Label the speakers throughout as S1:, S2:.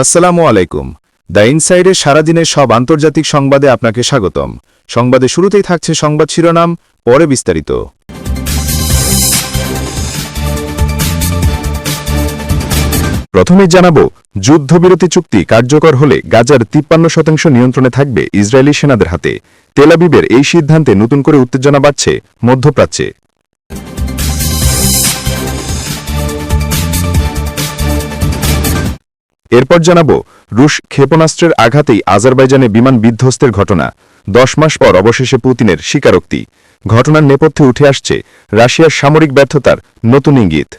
S1: আসসালামু আলাইকুম দ্য ইনসাইডে সারাদিনের সব আন্তর্জাতিক সংবাদে আপনাকে স্বাগতম সংবাদে শুরুতেই থাকছে সংবাদ শিরোনাম পরে বিস্তারিত প্রথমে জানাব যুদ্ধবিরতি চুক্তি কার্যকর হলে গাজার তিপ্পান্ন শতাংশ নিয়ন্ত্রণে থাকবে ইসরায়েলি সেনাদের হাতে তেলাবিবের এই সিদ্ধান্তে নতুন করে উত্তেজনা বাড়ছে মধ্যপ্রাচ্যে এরপর জানাব রুশ ক্ষেপণাস্ত্রের আঘাতেই আজারবাইজানে বিমান বিধ্বস্তের ঘটনা দশ মাস পর অবশেষে পুতিনের স্বীকারোক্তি ঘটনার নেপথ্যে উঠে আসছে রাশিয়ার সামরিক ব্যর্থতার নতুন ইঙ্গিত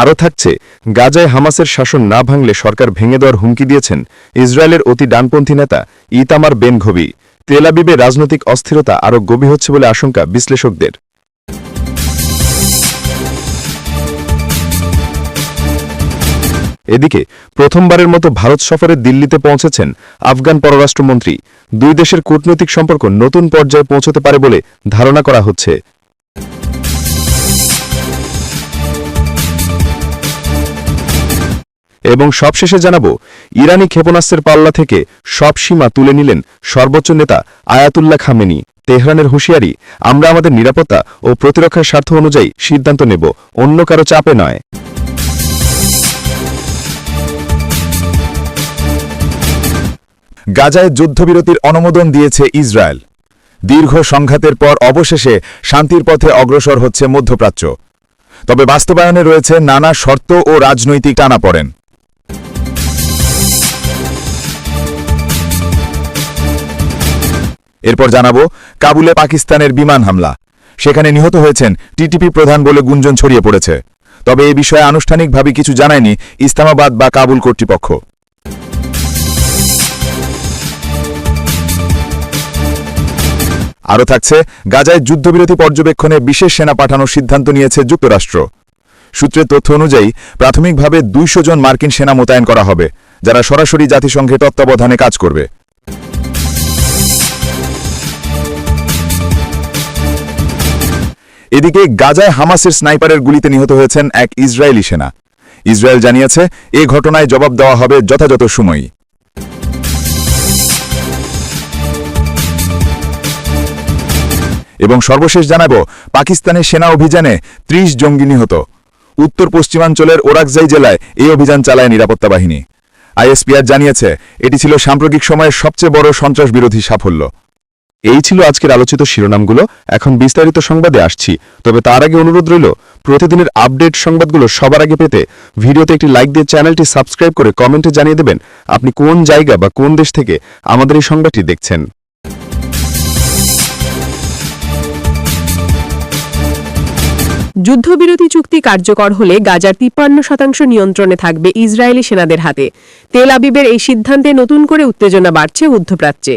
S1: আরও থাকছে গাজায় হামাসের শাসন না ভাঙলে সরকার ভেঙে দেওয়ার হুমকি দিয়েছেন ইসরায়েলের অতি ডানপন্থী নেতা ইতামার বেনঘবি তেলাবিবে রাজনৈতিক অস্থিরতা আরও গভীর হচ্ছে বলে আশঙ্কা বিশ্লেষকদের এদিকে প্রথমবারের মতো ভারত সফরে দিল্লিতে পৌঁছেছেন আফগান পররাষ্ট্রমন্ত্রী দুই দেশের কূটনৈতিক সম্পর্ক নতুন পর্যায়ে পৌঁছতে পারে বলে ধারণা করা হচ্ছে এবং সবশেষে জানাব ইরানি ক্ষেপণাস্ত্রের পাল্লা থেকে সব সীমা তুলে নিলেন সর্বোচ্চ নেতা আয়াতুল্লাহ খামেনি তেহরানের হুঁশিয়ারি আমরা আমাদের নিরাপত্তা ও প্রতিরক্ষার স্বার্থ অনুযায়ী সিদ্ধান্ত নেব অন্য কারো চাপে নয় গাজায় যুদ্ধবিরতির অনুমোদন দিয়েছে ইসরায়েল দীর্ঘ সংঘাতের পর অবশেষে শান্তির পথে অগ্রসর হচ্ছে মধ্যপ্রাচ্য তবে বাস্তবায়নে রয়েছে নানা শর্ত ও রাজনৈতিক টানাপড়েন এরপর জানাব কাবুলে পাকিস্তানের বিমান হামলা সেখানে নিহত হয়েছেন টিটিপি প্রধান বলে গুঞ্জন ছড়িয়ে পড়েছে তবে এ বিষয়ে আনুষ্ঠানিকভাবে কিছু জানায়নি ইসলামাবাদ বা কাবুল কর্তৃপক্ষ আরও থাকছে গাজায় যুদ্ধবিরতি পর্যবেক্ষণে বিশেষ সেনা পাঠানোর সিদ্ধান্ত নিয়েছে যুক্তরাষ্ট্র সূত্রের তথ্য অনুযায়ী প্রাথমিকভাবে দুইশো জন মার্কিন সেনা মোতায়েন করা হবে যারা সরাসরি জাতিসংঘের তত্ত্বাবধানে কাজ করবে এদিকে গাজায় হামাসের স্নাইপারের গুলিতে নিহত হয়েছেন এক ইসরায়েলি সেনা ইসরায়েল জানিয়েছে এ ঘটনায় জবাব দেওয়া হবে যথাযথ সময়ই এবং সর্বশেষ জানাব পাকিস্তানের সেনা অভিযানে ত্রিশ জঙ্গি নিহত উত্তর পশ্চিমাঞ্চলের ওরাকজাই জেলায় এই অভিযান চালায় নিরাপত্তা বাহিনী আইএসপিআর জানিয়েছে এটি ছিল সাম্প্রতিক সময়ের সবচেয়ে বড় সন্ত্রাস বিরোধী সাফল্য এই ছিল আজকের আলোচিত শিরোনামগুলো এখন বিস্তারিত সংবাদে আসছি তবে তার আগে অনুরোধ রইল প্রতিদিনের আপডেট সংবাদগুলো সবার আগে পেতে ভিডিওতে একটি লাইক দিয়ে চ্যানেলটি সাবস্ক্রাইব করে কমেন্টে জানিয়ে দেবেন আপনি কোন জায়গা বা কোন দেশ থেকে আমাদের এই সংবাদটি দেখছেন
S2: যুদ্ধবিরতি চুক্তি কার্যকর হলে গাজার তিপ্পান্ন শতাংশ নিয়ন্ত্রণে থাকবে ইসরায়েলি সেনাদের হাতে তেল আবিবের এই সিদ্ধান্তে নতুন করে উত্তেজনা বাড়ছে উদ্ধপ্রাচ্যে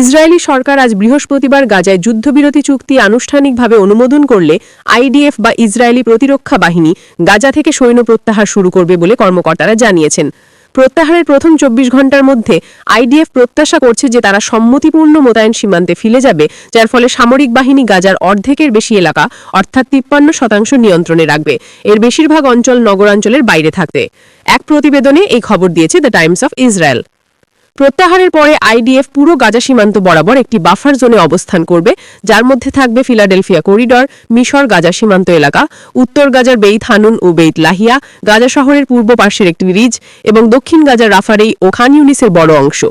S2: ইসরায়েলি সরকার আজ বৃহস্পতিবার গাজায় যুদ্ধবিরতি চুক্তি আনুষ্ঠানিকভাবে অনুমোদন করলে আইডিএফ বা ইসরায়েলি প্রতিরক্ষা বাহিনী গাজা থেকে সৈন্য প্রত্যাহার শুরু করবে বলে কর্মকর্তারা জানিয়েছেন প্রত্যাহারের প্রথম চব্বিশ ঘন্টার মধ্যে আইডিএফ প্রত্যাশা করছে যে তারা সম্মতিপূর্ণ মোতায়েন সীমান্তে ফিরে যাবে যার ফলে সামরিক বাহিনী গাজার অর্ধেকের বেশি এলাকা অর্থাৎ তিপ্পান্ন শতাংশ নিয়ন্ত্রণে রাখবে এর বেশিরভাগ অঞ্চল নগরাঞ্চলের বাইরে থাকতে এক প্রতিবেদনে এই খবর দিয়েছে দ্য টাইমস অফ ইসরায়েল প্রত্যাহারের পরে আইডিএফ পুরো গাজা সীমান্ত বরাবর একটি বাফার জোনে অবস্থান করবে যার মধ্যে থাকবে ফিলাডেলফিয়া করিডর মিশর গাজা সীমান্ত এলাকা উত্তর গাজার বেইত হানুন ও বেইত লাহিয়া গাজা শহরের পূর্ব পার্শ্বের একটি রিজ এবং দক্ষিণ গাজার রাফারেই ও খান ইউনিসের বড় অংশ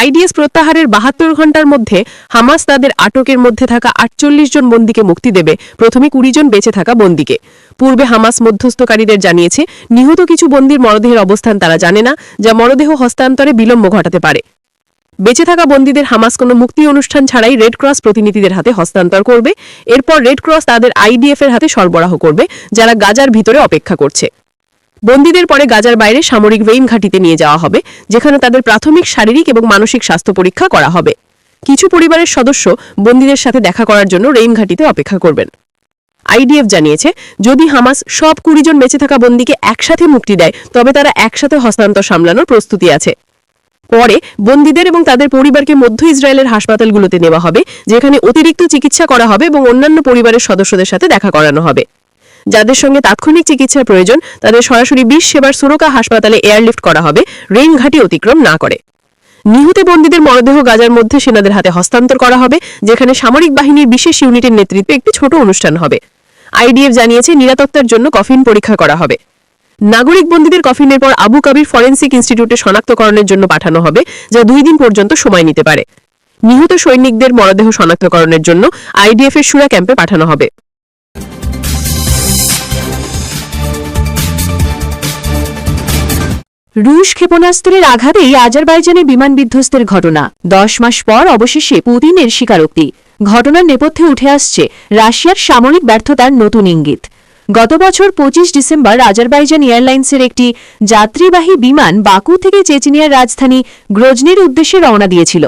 S2: আইডিএস প্রত্যাহারের বাহাত্তর ঘণ্টার মধ্যে হামাস তাদের আটকের মধ্যে থাকা আটচল্লিশ জন বন্দীকে মুক্তি দেবে প্রথমে কুড়ি জন বেঁচে থাকা বন্দীকে পূর্বে হামাস মধ্যস্থকারীদের জানিয়েছে নিহত কিছু বন্দির মরদেহের অবস্থান তারা জানে না যা মরদেহ হস্তান্তরে বিলম্ব ঘটাতে পারে বেঁচে থাকা বন্দীদের হামাস কোনো মুক্তি অনুষ্ঠান ছাড়াই রেড ক্রস প্রতিনিধিদের হাতে হস্তান্তর করবে এরপর রেড ক্রস তাদের আইডিএফ এর হাতে সরবরাহ করবে যারা গাজার ভিতরে অপেক্ষা করছে বন্দীদের পরে গাজার বাইরে সামরিক ওয়েইন ঘাটিতে নিয়ে যাওয়া হবে যেখানে তাদের প্রাথমিক শারীরিক এবং মানসিক স্বাস্থ্য পরীক্ষা করা হবে কিছু পরিবারের সদস্য বন্দীদের সাথে দেখা করার জন্য রেইন ঘাটিতে অপেক্ষা করবেন আইডিএফ জানিয়েছে যদি হামাস সব কুড়ি জন বেঁচে থাকা বন্দীকে একসাথে মুক্তি দেয় তবে তারা একসাথে হস্তান্তর সামলানোর প্রস্তুতি আছে পরে বন্দীদের এবং তাদের পরিবারকে মধ্য ইসরায়েলের হাসপাতালগুলোতে নেওয়া হবে যেখানে অতিরিক্ত চিকিৎসা করা হবে এবং অন্যান্য পরিবারের সদস্যদের সাথে দেখা করানো হবে যাদের সঙ্গে তাৎক্ষণিক চিকিৎসার প্রয়োজন তাদের সরাসরি বিশ সেবার সুরকা হাসপাতালে এয়ারলিফট করা হবে রেইন ঘাটি অতিক্রম না করে নিহত বন্দীদের মরদেহ গাজার মধ্যে সেনাদের হাতে হস্তান্তর করা হবে যেখানে সামরিক বাহিনীর বিশেষ ইউনিটের নেতৃত্বে একটি ছোট অনুষ্ঠান হবে আইডিএফ জানিয়েছে নিরাপত্তার জন্য কফিন পরীক্ষা করা হবে নাগরিক বন্দীদের কফিনের পর আবু কাবির ফরেন্সিক ইনস্টিটিউটে শনাক্তকরণের জন্য পাঠানো হবে যা দুই দিন পর্যন্ত সময় নিতে পারে নিহত সৈনিকদের মরদেহ শনাক্তকরণের জন্য আইডিএফ এর সুরা ক্যাম্পে পাঠানো হবে রুশ ক্ষেপণাস্ত্রের আঘাতেই আজারবাইজানে বিমান বিধ্বস্তের ঘটনা দশ মাস পর অবশেষে পুতিনের স্বীকারোক্তি ঘটনার নেপথ্যে উঠে আসছে রাশিয়ার সামরিক ব্যর্থতার নতুন ইঙ্গিত গত বছর পঁচিশ ডিসেম্বর আজারবাইজান এয়ারলাইন্সের একটি যাত্রীবাহী বিমান বাকু থেকে চেচিনিয়ার রাজধানী গ্রজনির উদ্দেশ্যে রওনা দিয়েছিল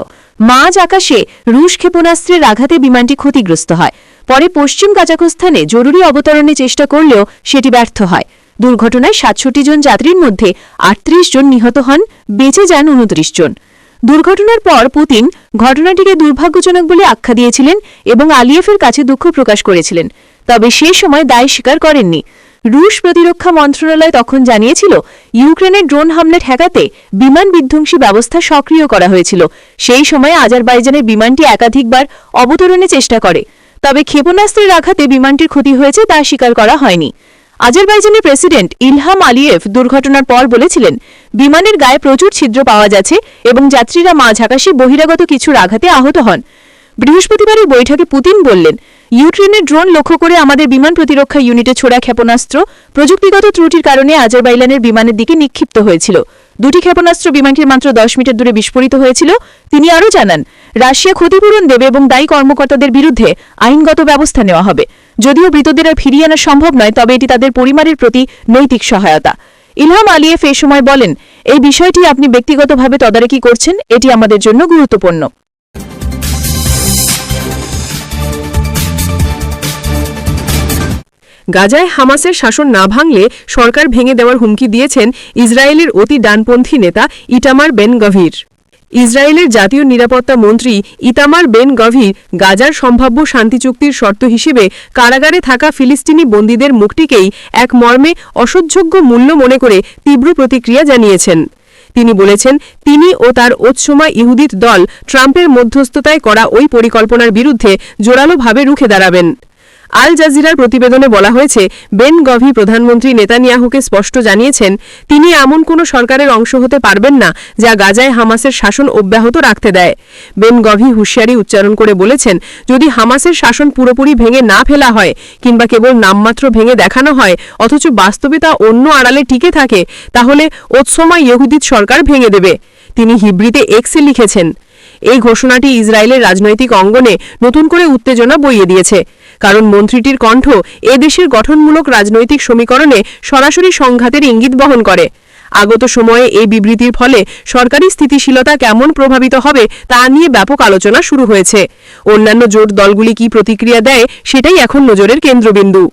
S2: মাঝ আকাশে রুশ ক্ষেপণাস্ত্রের আঘাতে বিমানটি ক্ষতিগ্রস্ত হয় পরে পশ্চিম কাজাখস্তানে জরুরি অবতরণের চেষ্টা করলেও সেটি ব্যর্থ হয় দুর্ঘটনায় সাতষট্টি জন যাত্রীর মধ্যে আটত্রিশ জন নিহত হন বেঁচে যান উনত্রিশ জন দুর্ঘটনার পর পুতিন ঘটনাটিকে দুর্ভাগ্যজনক বলে আখ্যা দিয়েছিলেন এবং আলিয়েফের কাছে দুঃখ প্রকাশ করেছিলেন তবে সে সময় দায় স্বীকার করেননি রুশ প্রতিরক্ষা মন্ত্রণালয় তখন জানিয়েছিল ইউক্রেনের ড্রোন হামলা ঠেকাতে বিমান বিধ্বংসী ব্যবস্থা সক্রিয় করা হয়েছিল সেই সময় আজারবাইজানের বিমানটি একাধিকবার অবতরণের চেষ্টা করে তবে ক্ষেপণাস্ত্রের আঘাতে বিমানটির ক্ষতি হয়েছে তা স্বীকার করা হয়নি আজারবাইজানের প্রেসিডেন্ট ইলহাম আলিয়েভ দুর্ঘটনার পর বলেছিলেন বিমানের গায়ে প্রচুর ছিদ্র পাওয়া যাচ্ছে এবং যাত্রীরা মাঝ আকাশে বহিরাগত কিছুর আঘাতে আহত হন বৃহস্পতিবারের বৈঠকে পুতিন বললেন ইউক্রেনের ড্রোন লক্ষ্য করে আমাদের বিমান প্রতিরক্ষা ইউনিটে ছোড়া ক্ষেপণাস্ত্র প্রযুক্তিগত ত্রুটির কারণে আজেরবাইলানের বিমানের দিকে নিক্ষিপ্ত হয়েছিল দুটি ক্ষেপণাস্ত্র বিমানটির মাত্র দশ মিটার দূরে বিস্ফোরিত হয়েছিল তিনি আরও জানান রাশিয়া ক্ষতিপূরণ দেবে এবং দায়ী কর্মকর্তাদের বিরুদ্ধে আইনগত ব্যবস্থা নেওয়া হবে যদিও মৃতদের আর ফিরিয়ে আনা সম্ভব নয় তবে এটি তাদের পরিবারের প্রতি নৈতিক সহায়তা ইলহাম আলিয়েফ এ সময় বলেন এই বিষয়টি আপনি ব্যক্তিগতভাবে তদারকি করছেন এটি আমাদের জন্য গুরুত্বপূর্ণ গাজায় হামাসের শাসন না ভাঙলে সরকার ভেঙে দেওয়ার হুমকি দিয়েছেন ইসরায়েলের অতি ডানপন্থী নেতা ইটামার বেন গভীর ইসরায়েলের জাতীয় নিরাপত্তা মন্ত্রী ইতামার বেন গভীর গাজার সম্ভাব্য শান্তি চুক্তির শর্ত হিসেবে কারাগারে থাকা ফিলিস্তিনি বন্দীদের মুক্তিকেই এক মর্মে অসহ্যোগ্য মূল্য মনে করে তীব্র প্রতিক্রিয়া জানিয়েছেন তিনি বলেছেন তিনি ও তার ওৎসমা ইহুদির দল ট্রাম্পের মধ্যস্থতায় করা ওই পরিকল্পনার বিরুদ্ধে জোরালোভাবে রুখে দাঁড়াবেন আল জাজিরার প্রতিবেদনে বলা হয়েছে বেন গভি প্রধানমন্ত্রী নেতানিয়াহুকে স্পষ্ট জানিয়েছেন তিনি এমন কোনো সরকারের অংশ হতে পারবেন না যা গাজায় হামাসের শাসন অব্যাহত রাখতে দেয় বেন গভি হুঁশিয়ারি উচ্চারণ করে বলেছেন যদি হামাসের শাসন পুরোপুরি ভেঙে না ফেলা হয় কিংবা কেবল নামমাত্র ভেঙে দেখানো হয় অথচ বাস্তবে তা অন্য আড়ালে টিকে থাকে তাহলে ওৎসমা ইহুদিত সরকার ভেঙে দেবে তিনি হিব্রিতে এক্সে লিখেছেন এই ঘোষণাটি ইসরায়েলের রাজনৈতিক অঙ্গনে নতুন করে উত্তেজনা বইয়ে দিয়েছে কারণ মন্ত্রীটির কণ্ঠ এ দেশের গঠনমূলক রাজনৈতিক সমীকরণে সরাসরি সংঘাতের ইঙ্গিত বহন করে আগত সময়ে এই বিবৃতির ফলে সরকারি স্থিতিশীলতা কেমন প্রভাবিত হবে তা নিয়ে ব্যাপক আলোচনা শুরু হয়েছে অন্যান্য জোট দলগুলি কি প্রতিক্রিয়া দেয় সেটাই এখন নজরের কেন্দ্রবিন্দু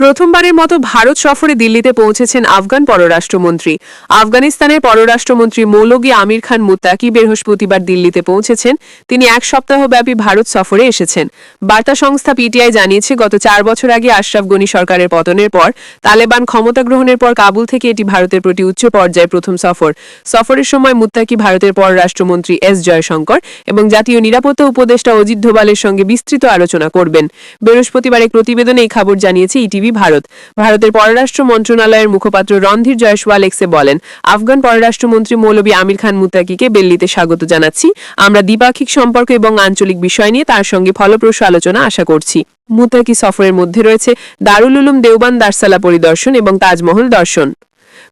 S2: প্রথমবারের মতো ভারত সফরে দিল্লিতে পৌঁছেছেন আফগান পররাষ্ট্রমন্ত্রী আফগানিস্তানের পররাষ্ট্রমন্ত্রী মৌলগি আমির খান মুতাকি বৃহস্পতিবার দিল্লিতে পৌঁছেছেন তিনি এক সপ্তাহব্যাপী ভারত সফরে এসেছেন বার্তা সংস্থা পিটিআই জানিয়েছে গত চার বছর আগে আশরাফ গনি সরকারের পতনের পর তালেবান ক্ষমতা গ্রহণের পর কাবুল থেকে এটি ভারতের প্রতি উচ্চ পর্যায়ে প্রথম সফর সফরের সময় মুত্তাকি ভারতের পররাষ্ট্রমন্ত্রী এস জয়শঙ্কর এবং জাতীয় নিরাপত্তা উপদেষ্টা অজিত ধোবালের সঙ্গে বিস্তৃত আলোচনা করবেন বৃহস্পতিবার এক প্রতিবেদনে এই খবর জানিয়েছে ইটিভি তৈরি ভারত ভারতের পররাষ্ট্র মন্ত্রণালয়ের মুখপাত্র রণধীর জয়সওয়াল এক্সে বলেন আফগান পররাষ্ট্রমন্ত্রী মৌলবী আমির খান মুতাকিকে বেল্লিতে স্বাগত জানাচ্ছি আমরা দ্বিপাক্ষিক সম্পর্ক এবং আঞ্চলিক বিষয় নিয়ে তার সঙ্গে ফলপ্রসূ আলোচনা আশা করছি মুতাকি সফরের মধ্যে রয়েছে দারুল উলুম দেওবান দারসালা পরিদর্শন এবং তাজমহল দর্শন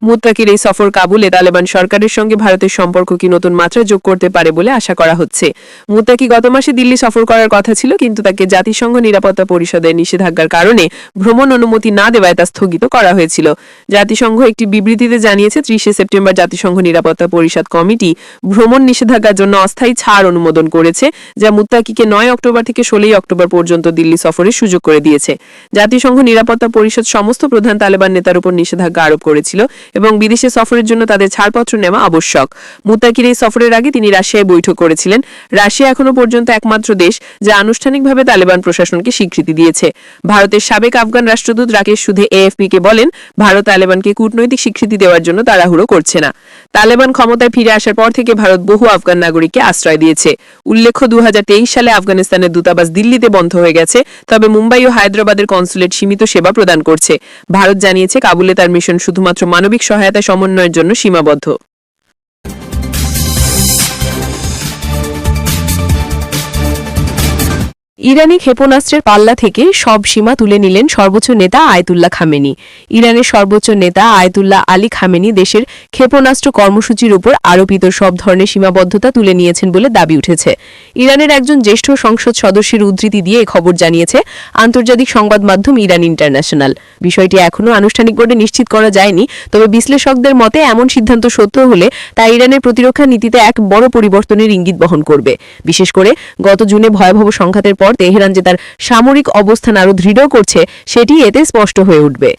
S2: মুত্তাকির এই সফর কাবুলে তালেবান সরকারের সঙ্গে ভারতের সম্পর্ক কি নতুন মাত্রা যোগ করতে পারে বলে আশা করা হচ্ছে মুত্তাকি গত মাসে দিল্লি সফর করার কথা ছিল কিন্তু তাকে জাতিসংঘ নিরাপত্তা পরিষদের নিষেধাজ্ঞার কারণে ভ্রমণ অনুমতি না দেওয়ায় তা স্থগিত করা হয়েছিল জাতিসংঘ একটি বিবৃতিতে জানিয়েছে ত্রিশে সেপ্টেম্বর জাতিসংঘ নিরাপত্তা পরিষদ কমিটি ভ্রমণ নিষেধাজ্ঞার জন্য অস্থায়ী ছাড় অনুমোদন করেছে যা মুত্তাকিকে নয় অক্টোবর থেকে ষোলোই অক্টোবর পর্যন্ত দিল্লি সফরের সুযোগ করে দিয়েছে জাতিসংঘ নিরাপত্তা পরিষদ সমস্ত প্রধান তালেবান নেতার উপর নিষেধাজ্ঞা আরোপ করেছিল এবং বিদেশে সফরের জন্য তাদের ছাড়পত্র নেওয়া আবশ্যক মুতাকির এই সফরের আগে তিনি রাশিয়ায় বৈঠক করেছিলেন রাশিয়া এখনও পর্যন্ত একমাত্র দেশ যা আনুষ্ঠানিকভাবে তালেবান প্রশাসনকে স্বীকৃতি দিয়েছে ভারতের সাবেক আফগান রাষ্ট্রদূত রাকেশ সুধে এএফপিকে বলেন ভারত তালেবানকে কূটনৈতিক স্বীকৃতি দেওয়ার জন্য তাড়াহুড়ো করছে না তালেবান ক্ষমতায় ফিরে আসার পর থেকে ভারত বহু আফগান নাগরিককে আশ্রয় দিয়েছে উল্লেখ্য দু সালে আফগানিস্তানের দূতাবাস দিল্লিতে বন্ধ হয়ে গেছে তবে মুম্বাই ও হায়দ্রাবাদের কনসুলেট সীমিত সেবা প্রদান করছে ভারত জানিয়েছে কাবুলে তার মিশন শুধুমাত্র মানবিক সহায়তা সমন্বয়ের জন্য সীমাবদ্ধ ইরানি ক্ষেপণাস্ত্রের পাল্লা থেকে সব সীমা তুলে নিলেন সর্বোচ্চ নেতা আয়তুল্লাহ খামেনি ইরানের সর্বোচ্চ নেতা আয়তুল্লাহ আলী খামেনি দেশের ক্ষেপণাস্ত্র কর্মসূচির উপর আরোপিত সব ধরনের সীমাবদ্ধতা তুলে নিয়েছেন বলে দাবি উঠেছে ইরানের একজন জ্যেষ্ঠ সংসদ সদস্যের উদ্ধৃতি দিয়ে খবর জানিয়েছে আন্তর্জাতিক সংবাদ মাধ্যম ইরান ইন্টারন্যাশনাল বিষয়টি এখনও আনুষ্ঠানিকভাবে নিশ্চিত করা যায়নি তবে বিশ্লেষকদের মতে এমন সিদ্ধান্ত সত্য হলে তা ইরানের প্রতিরক্ষা নীতিতে এক বড় পরিবর্তনের ইঙ্গিত বহন করবে বিশেষ করে গত জুনে ভয়াবহ সংঘাতের পর পর তেহরান যে তার সামরিক অবস্থান আরও দৃঢ় করছে সেটি এতে স্পষ্ট হয়ে উঠবে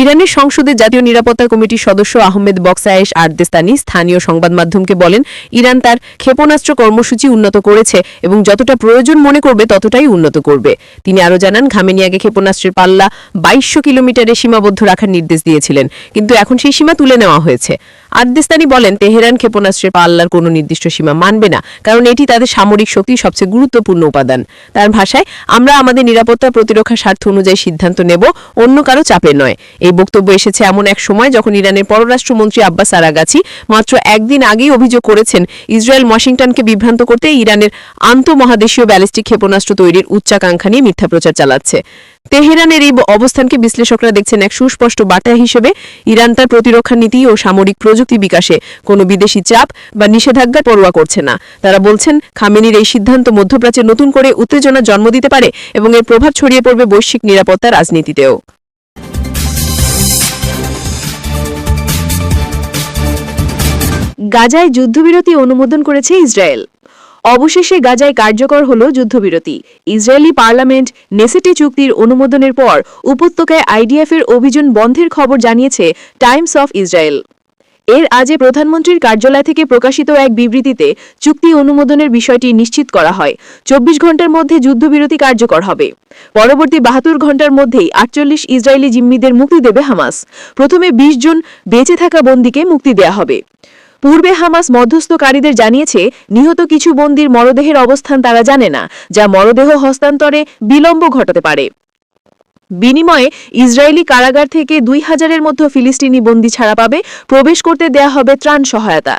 S2: ইরানের সংসদে জাতীয় নিরাপত্তা কমিটির সদস্য আহমেদ বক্সায়েশ আর্দেস্তানি স্থানীয় সংবাদ মাধ্যমকে বলেন ইরান তার ক্ষেপণাস্ত্র কর্মসূচি উন্নত করেছে এবং যতটা প্রয়োজন মনে করবে ততটাই উন্নত করবে তিনি আরও জানান ঘামেনিয়াকে ক্ষেপণাস্ত্রের পাল্লা বাইশশো কিলোমিটারে সীমাবদ্ধ রাখার নির্দেশ দিয়েছিলেন কিন্তু এখন সেই সীমা তুলে নেওয়া হয়েছে আদিস্তানি বলেন তেহরান ক্ষেপণাস্ত্রের পাল্লার কোনো নির্দিষ্ট সীমা মানবে না কারণ এটি তাদের সামরিক শক্তির সবচেয়ে গুরুত্বপূর্ণ উপাদান তার ভাষায় আমরা আমাদের নিরাপত্তা প্রতিরক্ষা স্বার্থ অনুযায়ী সিদ্ধান্ত নেব অন্য কারো চাপে নয় এই বক্তব্য এসেছে এমন এক সময় যখন ইরানের পররাষ্ট্রমন্ত্রী আব্বাস আরাগাছি মাত্র একদিন আগেই অভিযোগ করেছেন ইসরায়েল ওয়াশিংটনকে বিভ্রান্ত করতে ইরানের আন্তঃমহাদেশীয় ব্যালিস্টিক ক্ষেপণাস্ত্র তৈরির উচ্চাকাঙ্ক্ষা নিয়ে মিথ্যা প্রচার চালাচ্ছে তেহরানের এই অবস্থানকে বিশ্লেষকরা দেখছেন এক সুস্পষ্ট বার্তা হিসেবে ইরান তার প্রতিরক্ষা নীতি ও সামরিক প্রযুক্তি বিকাশে কোনো বিদেশি চাপ বা নিষেধাজ্ঞার পরোয়া করছে না তারা বলছেন খামেনির এই সিদ্ধান্ত মধ্যপ্রাচ্যে নতুন করে উত্তেজনা জন্ম দিতে পারে এবং এর প্রভাব ছড়িয়ে পড়বে বৈশ্বিক নিরাপত্তা রাজনীতিতেও গাজায় যুদ্ধবিরতি অনুমোদন করেছে ইসরায়েল অবশেষে গাজায় কার্যকর হল যুদ্ধবিরতি ইসরায়েলি পার্লামেন্ট নেসেটে চুক্তির অনুমোদনের পর উপত্যকায় আইডিএফের অভিযান বন্ধের খবর জানিয়েছে টাইমস অফ ইসরায়েল এর আজে প্রধানমন্ত্রীর কার্যালয় থেকে প্রকাশিত এক বিবৃতিতে চুক্তি অনুমোদনের বিষয়টি নিশ্চিত করা হয় চব্বিশ ঘন্টার মধ্যে যুদ্ধবিরতি কার্যকর হবে পরবর্তী বাহাত্তর ঘন্টার মধ্যেই আটচল্লিশ ইসরায়েলি জিম্মিদের মুক্তি দেবে হামাস প্রথমে বিশ জন বেঁচে থাকা বন্দীকে মুক্তি দেয়া হবে পূর্বে হামাস মধ্যস্থকারীদের জানিয়েছে নিহত কিছু বন্দির মরদেহের অবস্থান তারা জানে না যা মরদেহ হস্তান্তরে বিলম্ব ঘটাতে পারে বিনিময়ে ইসরায়েলি কারাগার থেকে দুই হাজারের মধ্যে ফিলিস্তিনি বন্দি ছাড়া পাবে প্রবেশ করতে দেয়া হবে ত্রাণ সহায়তা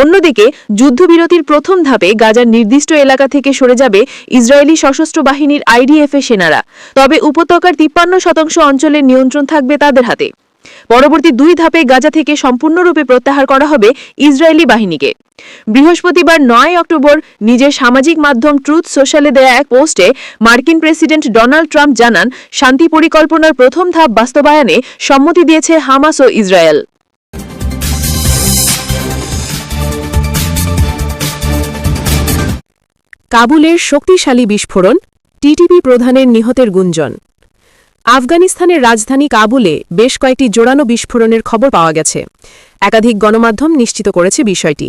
S2: অন্যদিকে যুদ্ধবিরতির প্রথম ধাপে গাজার নির্দিষ্ট এলাকা থেকে সরে যাবে ইসরায়েলি সশস্ত্র বাহিনীর আইডিএফ সেনারা তবে উপত্যকার তিপ্পান্ন শতাংশ অঞ্চলের নিয়ন্ত্রণ থাকবে তাদের হাতে পরবর্তী দুই ধাপে গাজা থেকে সম্পূর্ণরূপে প্রত্যাহার করা হবে ইসরায়েলি বাহিনীকে বৃহস্পতিবার নয় অক্টোবর নিজের সামাজিক মাধ্যম ট্রুথ সোশ্যালে দেয়া এক পোস্টে মার্কিন প্রেসিডেন্ট ডোনাল্ড ট্রাম্প জানান শান্তি পরিকল্পনার প্রথম ধাপ বাস্তবায়নে সম্মতি দিয়েছে হামাস ও ইসরায়েল কাবুলের শক্তিশালী বিস্ফোরণ টিটিপি প্রধানের নিহতের গুঞ্জন আফগানিস্তানের রাজধানী কাবুলে বেশ কয়েকটি জোরানো বিস্ফোরণের খবর পাওয়া গেছে একাধিক গণমাধ্যম নিশ্চিত করেছে বিষয়টি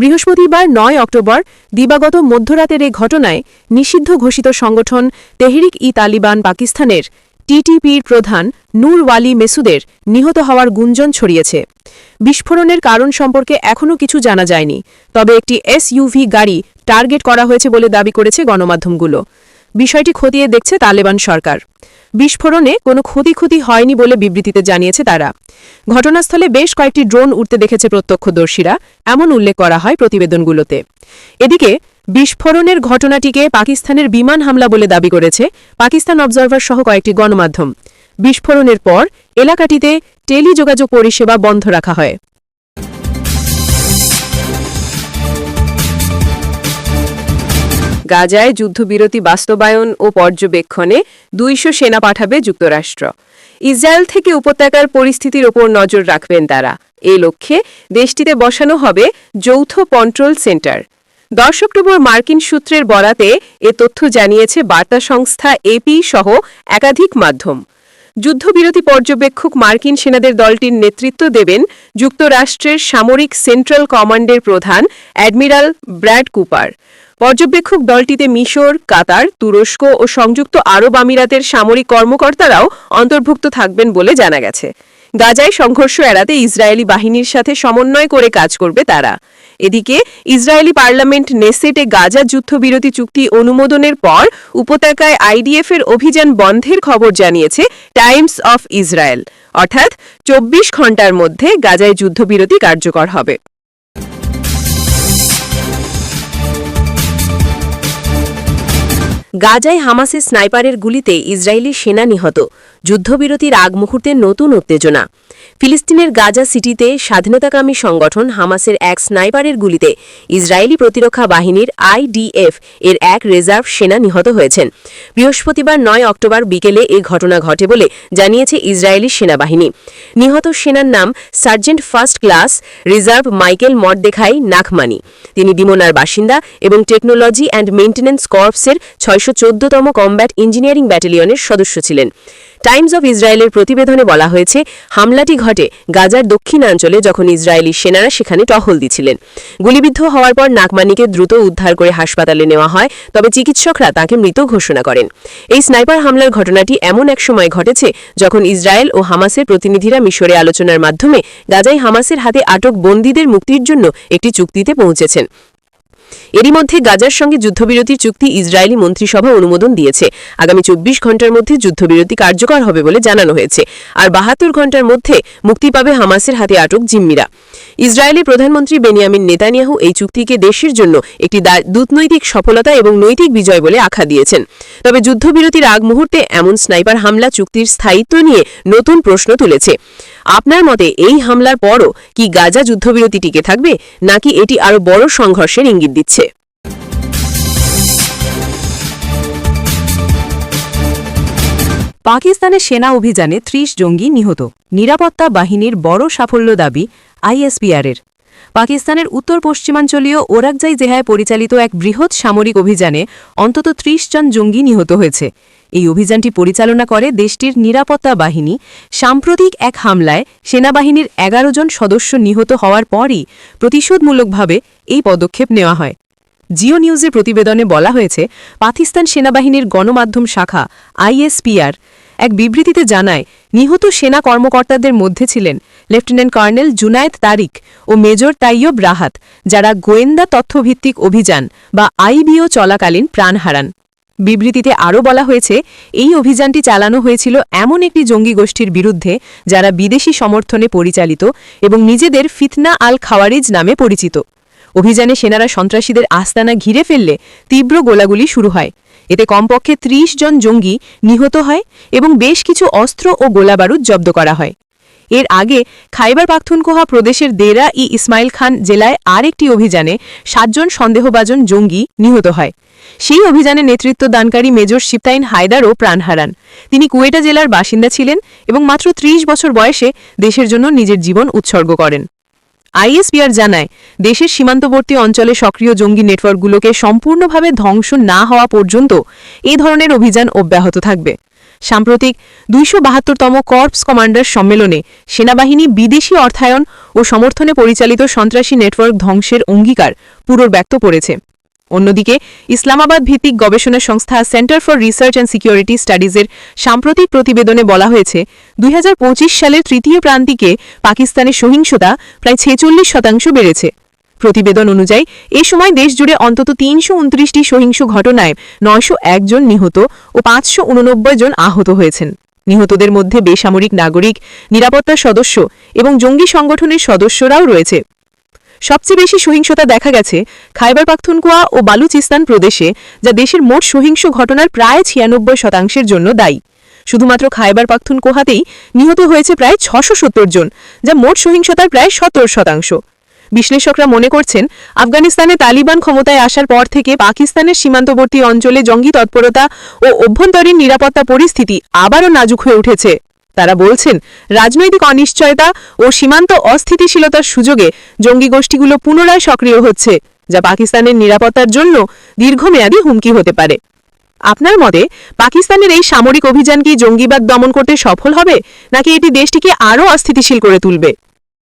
S2: বৃহস্পতিবার নয় অক্টোবর দিবাগত মধ্যরাতের এই ঘটনায় নিষিদ্ধ ঘোষিত সংগঠন তেহরিক ই তালিবান পাকিস্তানের টিটিপির প্রধান নূর ওয়ালি মেসুদের নিহত হওয়ার গুঞ্জন ছড়িয়েছে বিস্ফোরণের কারণ সম্পর্কে এখনও কিছু জানা যায়নি তবে একটি এসইউভি গাড়ি টার্গেট করা হয়েছে বলে দাবি করেছে গণমাধ্যমগুলো বিষয়টি খতিয়ে দেখছে তালেবান সরকার বিস্ফোরণে কোনো ক্ষতিক্ষতি হয়নি বলে বিবৃতিতে জানিয়েছে তারা ঘটনাস্থলে বেশ কয়েকটি ড্রোন উঠতে দেখেছে প্রত্যক্ষদর্শীরা এমন উল্লেখ করা হয় প্রতিবেদনগুলোতে এদিকে বিস্ফোরণের ঘটনাটিকে পাকিস্তানের বিমান হামলা বলে দাবি করেছে পাকিস্তান অবজারভার সহ কয়েকটি গণমাধ্যম বিস্ফোরণের পর এলাকাটিতে টেলিযোগাযোগ পরিষেবা বন্ধ রাখা হয় গাজায় যুদ্ধবিরতি বাস্তবায়ন ও পর্যবেক্ষণে দুইশো সেনা পাঠাবে যুক্তরাষ্ট্র ইসরায়েল থেকে উপত্যকার পরিস্থিতির ওপর নজর রাখবেন তারা এই লক্ষ্যে দেশটিতে বসানো হবে যৌথ কন্ট্রোল সেন্টার দশ অক্টোবর মার্কিন সূত্রের বরাতে এ তথ্য জানিয়েছে বার্তা সংস্থা এপি সহ একাধিক মাধ্যম যুদ্ধবিরতি পর্যবেক্ষক মার্কিন সেনাদের দলটির নেতৃত্ব দেবেন যুক্তরাষ্ট্রের সামরিক সেন্ট্রাল কমান্ডের প্রধান অ্যাডমিরাল ব্র্যাড কুপার পর্যবেক্ষক দলটিতে মিশর কাতার তুরস্ক ও সংযুক্ত আরব আমিরাতের সামরিক কর্মকর্তারাও অন্তর্ভুক্ত থাকবেন বলে জানা গেছে গাজায় সংঘর্ষ এড়াতে ইসরায়েলি বাহিনীর সাথে সমন্বয় করে কাজ করবে তারা এদিকে ইসরায়েলি পার্লামেন্ট নেসেটে গাজা যুদ্ধবিরতি চুক্তি অনুমোদনের পর উপত্যকায় আইডিএফ এর অভিযান বন্ধের খবর জানিয়েছে টাইমস অফ ইসরায়েল অর্থাৎ চব্বিশ ঘন্টার মধ্যে গাজায় যুদ্ধবিরতি কার্যকর হবে গাজায় হামাসের স্নাইপারের গুলিতে ইসরায়েলি সেনা নিহত যুদ্ধবিরতির আগ মুহূর্তে নতুন উত্তেজনা ফিলিস্তিনের গাজা সিটিতে স্বাধীনতাকামী সংগঠন হামাসের এক স্নাইপারের গুলিতে ইসরায়েলি প্রতিরক্ষা বাহিনীর আইডিএফ এর এক রিজার্ভ সেনা নিহত হয়েছেন বৃহস্পতিবার নয় অক্টোবর বিকেলে এ ঘটনা ঘটে বলে জানিয়েছে ইসরায়েলি সেনাবাহিনী নিহত সেনার নাম sergeant first class reserve Michael Mordechai Nakhmani তিনি দিমোনার বাসিন্দা এবং টেকনোলজি অ্যান্ড মেন্টেন্যান্স কর্পসের ছয় একশো তম কমব্যাট ইঞ্জিনিয়ারিং ব্যাটালিয়নের সদস্য ছিলেন টাইমস অব ইসরায়েলের প্রতিবেদনে বলা হয়েছে হামলাটি ঘটে গাজার দক্ষিণাঞ্চলে যখন ইসরায়েলি সেনারা সেখানে টহল দিচ্ছিলেন গুলিবিদ্ধ হওয়ার পর নাকমানিকে দ্রুত উদ্ধার করে হাসপাতালে নেওয়া হয় তবে চিকিৎসকরা তাকে মৃত ঘোষণা করেন এই স্নাইপার হামলার ঘটনাটি এমন এক সময় ঘটেছে যখন ইসরায়েল ও হামাসের প্রতিনিধিরা মিশরে আলোচনার মাধ্যমে গাজায় হামাসের হাতে আটক বন্দীদের মুক্তির জন্য একটি চুক্তিতে পৌঁছেছেন এরই মধ্যে গাজার সঙ্গে যুদ্ধবিরতির চুক্তি ইসরায়েলি মন্ত্রিসভা অনুমোদন দিয়েছে আগামী চব্বিশ ঘন্টার মধ্যে যুদ্ধবিরতি কার্যকর হবে বলে জানানো হয়েছে আর বাহাত্তর ঘন্টার মধ্যে মুক্তি পাবে হামাসের হাতে আটক জিম্মিরা ইসরায়েলি প্রধানমন্ত্রী বেনিয়ামিন নেতানিয়াহু এই চুক্তিকে দেশের জন্য একটি দূতনৈতিক সফলতা এবং নৈতিক বিজয় বলে আখ্যা দিয়েছেন তবে যুদ্ধবিরতির আগ মুহূর্তে এমন স্নাইপার হামলা চুক্তির স্থায়িত্ব নিয়ে নতুন প্রশ্ন তুলেছে আপনার মতে এই হামলার পরও কি গাজা যুদ্ধবিরতি টিকে থাকবে নাকি এটি আরও বড় সংঘর্ষের ইঙ্গিত দিচ্ছে পাকিস্তানের সেনা অভিযানে ত্রিশ জঙ্গি নিহত নিরাপত্তা বাহিনীর বড় সাফল্য দাবি আইএসপিআরের পাকিস্তানের উত্তর পশ্চিমাঞ্চলীয় ওরাকজাই জেহায় পরিচালিত এক বৃহৎ সামরিক অভিযানে অন্তত ত্রিশ জন জঙ্গি নিহত হয়েছে এই অভিযানটি পরিচালনা করে দেশটির নিরাপত্তা বাহিনী সাম্প্রতিক এক হামলায় সেনাবাহিনীর এগারো জন সদস্য নিহত হওয়ার পরই প্রতিশোধমূলকভাবে এই পদক্ষেপ নেওয়া হয় জিও নিউজের প্রতিবেদনে বলা হয়েছে পাকিস্তান সেনাবাহিনীর গণমাধ্যম শাখা আইএসপিআর এক বিবৃতিতে জানায় নিহত সেনা কর্মকর্তাদের মধ্যে ছিলেন লেফটেন্যান্ট কর্নেল জুনায়েদ তারিক ও মেজর তাইয়ব রাহাত যারা গোয়েন্দা তথ্যভিত্তিক অভিযান বা আইবিও চলাকালীন প্রাণ হারান বিবৃতিতে আরও বলা হয়েছে এই অভিযানটি চালানো হয়েছিল এমন একটি জঙ্গি গোষ্ঠীর বিরুদ্ধে যারা বিদেশি সমর্থনে পরিচালিত এবং নিজেদের ফিতনা আল খাওয়ারিজ নামে পরিচিত অভিযানে সেনারা সন্ত্রাসীদের আস্তানা ঘিরে ফেললে তীব্র গোলাগুলি শুরু হয় এতে কমপক্ষে ৩০ জন জঙ্গি নিহত হয় এবং বেশ কিছু অস্ত্র ও গোলাবারুদ জব্দ করা হয় এর আগে খাইবার পাখথুনকোহা প্রদেশের দেরা ই ইসমাইল খান জেলায় আরেকটি অভিযানে সাতজন সন্দেহভাজন জঙ্গি নিহত হয় সেই অভিযানে নেতৃত্ব দানকারী মেজর শিপতাইন হায়দারও প্রাণ হারান তিনি কুয়েটা জেলার বাসিন্দা ছিলেন এবং মাত্র ৩০ বছর বয়সে দেশের জন্য নিজের জীবন উৎসর্গ করেন আইএসপিআর জানায় দেশের সীমান্তবর্তী অঞ্চলে সক্রিয় জঙ্গি নেটওয়ার্কগুলোকে সম্পূর্ণভাবে ধ্বংস না হওয়া পর্যন্ত এ ধরনের অভিযান অব্যাহত থাকবে সাম্প্রতিক দুইশো তম কর্পস কমান্ডার সম্মেলনে সেনাবাহিনী বিদেশি অর্থায়ন ও সমর্থনে পরিচালিত সন্ত্রাসী নেটওয়ার্ক ধ্বংসের অঙ্গীকার পুনর্ব্যক্ত করেছে অন্যদিকে ইসলামাবাদ ভিত্তিক গবেষণা সংস্থা centre for research and security স্টাডিজের সাম্প্রতিক প্রতিবেদনে বলা হয়েছে দুই সালের তৃতীয় প্রান্তিকে পাকিস্তানের সহিংসতা প্রায় ছেচল্লিশ শতাংশ বেড়েছে প্রতিবেদন অনুযায়ী এ সময় দেশ জুড়ে অন্তত তিনশো উনত্রিশটি সহিংস ঘটনায় নয়শো একজন নিহত ও পাঁচশো জন আহত হয়েছেন নিহতদের মধ্যে বেসামরিক নাগরিক নিরাপত্তা সদস্য এবং জঙ্গি সংগঠনের সদস্যরাও রয়েছে সবচেয়ে বেশি সহিংসতা দেখা গেছে খাইবার পাখতুনকুয়া ও বালুচিস্তান প্রদেশে যা দেশের মোট সহিংস ঘটনার প্রায় ছিয়ানব্বই শতাংশের জন্য দায়ী শুধুমাত্র খাইবার কোহাতেই নিহত হয়েছে প্রায় ছশো জন যা মোট সহিংসতার প্রায় সত্তর শতাংশ বিশ্লেষকরা মনে করছেন আফগানিস্তানে তালিবান ক্ষমতায় আসার পর থেকে পাকিস্তানের সীমান্তবর্তী অঞ্চলে জঙ্গি তৎপরতা ও অভ্যন্তরীণ নিরাপত্তা পরিস্থিতি আবারও নাজুক হয়ে উঠেছে তারা বলছেন রাজনৈতিক অনিশ্চয়তা ও সীমান্ত অস্থিতিশীলতার সুযোগে জঙ্গি গোষ্ঠীগুলো পুনরায় সক্রিয় হচ্ছে যা পাকিস্তানের নিরাপত্তার জন্য দীর্ঘমেয়াদী হুমকি হতে পারে আপনার মতে পাকিস্তানের এই সামরিক অভিযান কি জঙ্গিবাদ দমন করতে সফল হবে নাকি এটি দেশটিকে আরও অস্থিতিশীল করে তুলবে